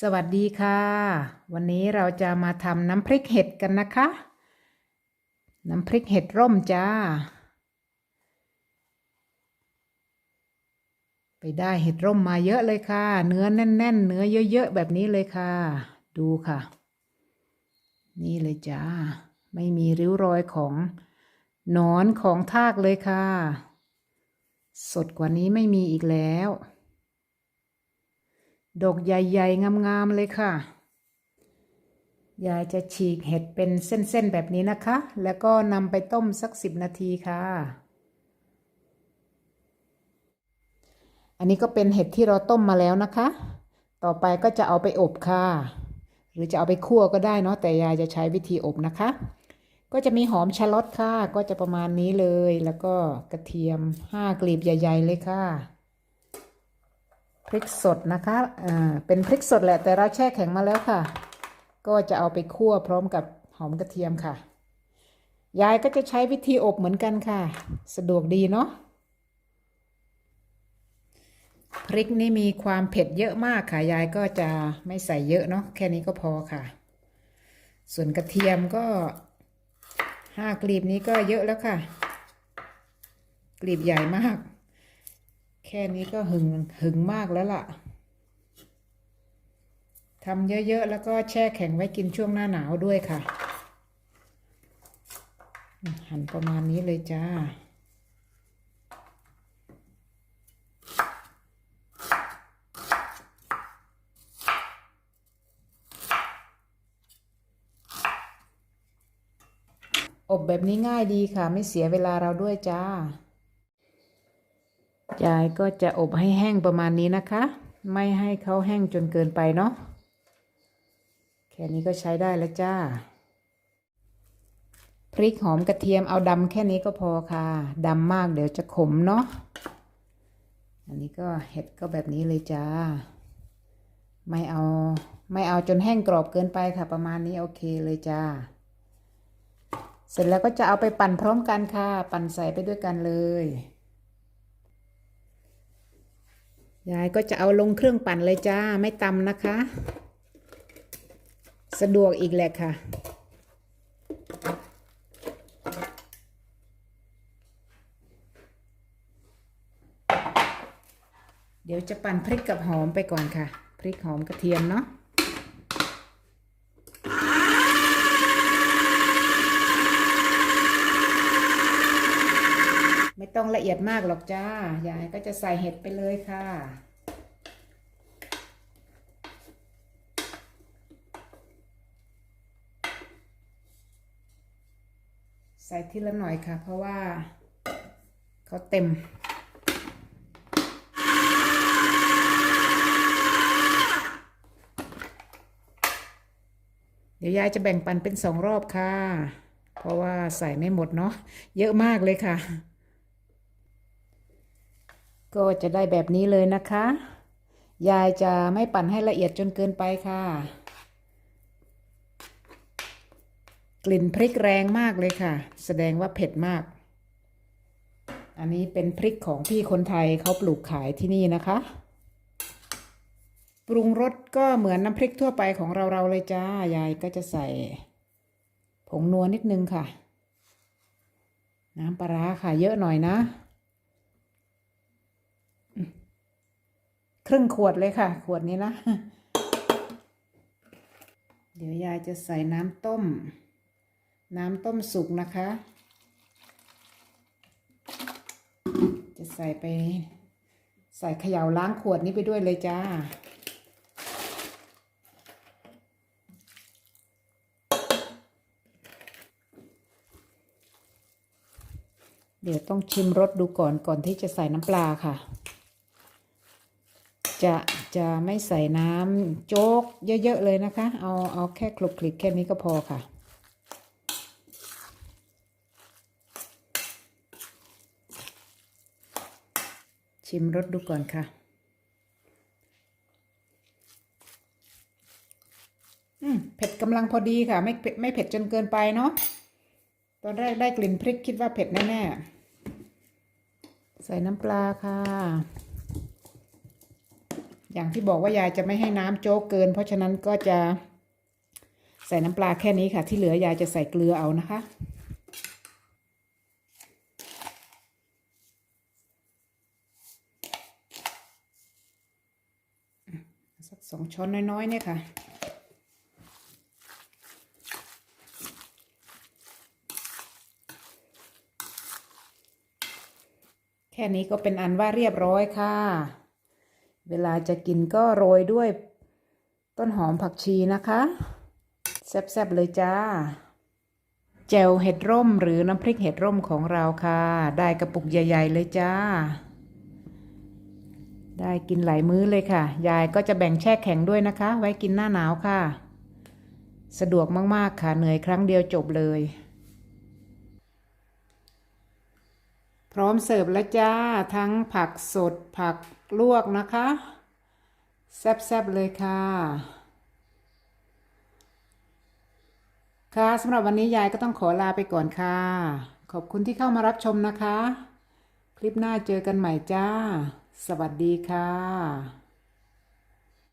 สวัสดีค่ะ วันนี้เราจะมาทำน้ำพริกเห็ดกันนะคะ น้ำพริกเห็ดร่มจ้า ไปได้เห็ดร่มมาเยอะเลยค่ะ เนื้อแน่น ๆ เนื้อเยอะๆแบบนี้เลยค่ะ ดูค่ะ นี่เลยจ้า ไม่มีริ้วรอยของหนอนของทากเลยค่ะ สดกว่านี้ไม่มีอีกแล้ว ดอกใหญ่ๆ งามๆ เลยค่ะ ยายจะฉีกเห็ดเป็นเส้นๆ แบบนี้นะคะ แล้วก็นำไปต้มสักสิบนาทีค่ะ อันนี้ก็เป็นเห็ดที่เราต้มมาแล้วนะคะ ต่อไปก็จะเอาไปอบค่ะ หรือจะเอาไปคั่วก็ได้เนาะ แต่ยายจะใช้วิธีอบนะคะ ก็จะมีหอมชะลอตค่ะ ก็จะประมาณนี้เลย แล้วก็กระเทียมห้ากลีบใหญ่ ๆ เลยค่ะ ริกสดนะคะอ่าเป็นพริกสดแหละแต่เราแช่แข็งมาแล้วค่ะ ก็จะเอาไปคั่วพร้อมกับหอมกระเทียมค่ะ ยายก็จะใช้วิธีอบเหมือนกันค่ะ สะดวกดีเนาะพริกนี่มีความเผ็ดเยอะมากค่ะ ยายก็จะไม่ใส่เยอะเนาะแค่นี้ก็พอค่ะ ส่วนกระเทียมก็ห้ากลีบนี้ก็เยอะแล้วค่ะ กลีบใหญ่มาก แค่นี้ก็หึงหึงมากแล้วล่ะทำเยอะ ๆ แล้วก็แช่แข็งไว้กินช่วงหน้าหนาวด้วยค่ะ หั่นประมาณนี้เลยจ้า อบแบบนี้ง่ายดีค่ะ ไม่เสียเวลาเราด้วยจ้า ยายก็จะอบให้แห้งประมาณนี้นะคะ ไม่ให้เขาแห้งจนเกินไปเนาะแค่นี้ก็ใช้ได้แล้วจ้า พริกหอมกระเทียมเอาดำแค่นี้ก็พอค่ะดำมากเดี๋ยวจะขมเนาะอันนี้ก็เห็ดก็แบบนี้เลยจ้า ไม่เอาไม่เอาจนแห้งกรอบเกินไปค่ะ ประมาณนี้โอเคเลยจ้า เสร็จแล้วก็จะเอาไปปั่นพร้อมกันค่ะ ปั่นใส่ไปด้วยกันเลย ยายก็จะเอาลงเครื่องปั่นเลยจ้า ไม่ตำนะคะ สะดวกอีกแหละค่ะ เดี๋ยวจะปั่นพริกกับหอมไปก่อนค่ะ พริกหอมกระเทียมเนาะ ต้องละเอียดมากหรอกจ้ายายก็จะใส่เห็ดไปเลยค่ะใส่ทีละหน่อยค่ะ เพราะว่าเขาเต็ม เดี๋ยวยายจะแบ่งปันเป็นสองรอบค่ะ เพราะว่าใส่ไม่หมดเนาะเยอะมากเลยค่ะ ก็จะได้แบบนี้เลยนะคะ ยายจะไม่ปั่นให้ละเอียดจนเกินไปค่ะ กลิ่นพริกแรงมากเลยค่ะ แสดงว่าเผ็ดมาก อันนี้เป็นพริกของพี่คนไทยเขาปลูกขายที่นี่นะคะ ปรุงรสก็เหมือนน้ำพริกทั่วไปของเราเราเลยจ้า ยายก็จะใส่ผงนัวนิดนึงค่ะ น้ำปลาร้าค่ะเยอะหน่อยนะ ครึ่งขวดเลยค่ะ ขวดนี้นะ เดี๋ยวยายจะใส่น้ำต้ม น้ำต้มสุกนะคะ จะใส่ไป ใส่เขย่าล้างขวดนี้ไปด้วยเลยจ้าเดี๋ยวต้องชิมรสดูก่อนก่อนที่จะใส่น้ำปลาค่ะ จะจะไม่ใส่น้ำโจ๊กเยอะ ๆ เลยนะคะ เอาเอาแค่คลุกคลิกแค่นี้ก็พอค่ะ ชิมรสดูก่อนค่ะ อืม เผ็ดกำลังพอดีค่ะ ไม่เผ็ดไม่เผ็ดจนเกินไปเนาะ ตอนแรกได้กลิ่นพริกคิดว่าเผ็ดแน่ ๆ ใส่น้ำปลาค่ะ อย่างที่บอกว่ายายจะไม่ให้น้ำโจ๊กเกิน เพราะฉะนั้นก็จะใส่น้ำปลาแค่นี้ค่ะ ที่เหลือยายจะใส่เกลือเอานะคะสักสองช้อนน้อยๆเนี่ยค่ะแค่นี้ก็เป็นอันว่าเรียบร้อยค่ะ เวลาจะกินก็โรยด้วยต้นหอมผักชีนะคะ แซ่บๆเลยจ้า แจวเห็ดร่มหรือน้ำพริกเห็ดร่มของเราค่ะ ได้กระปุกใหญ่ ๆ เลยจ้า ได้กินหลายมื้อเลยค่ะ ยายก็จะแบ่งแช่แข็งด้วยนะคะ ไว้กินหน้าหนาวค่ะ สะดวกมากๆค่ะ เหนื่อยครั้งเดียวจบเลย พร้อมเสิร์ฟแล้วจ้า ทั้งผักสดผักลวกนะคะ แซ่บๆเลยค่ะ ค่ะสำหรับวันนี้ยายก็ต้องขอลาไปก่อนค่ะ ขอบคุณที่เข้ามารับชมนะคะ คลิปหน้าเจอกันใหม่จ้า สวัสดีค่ะ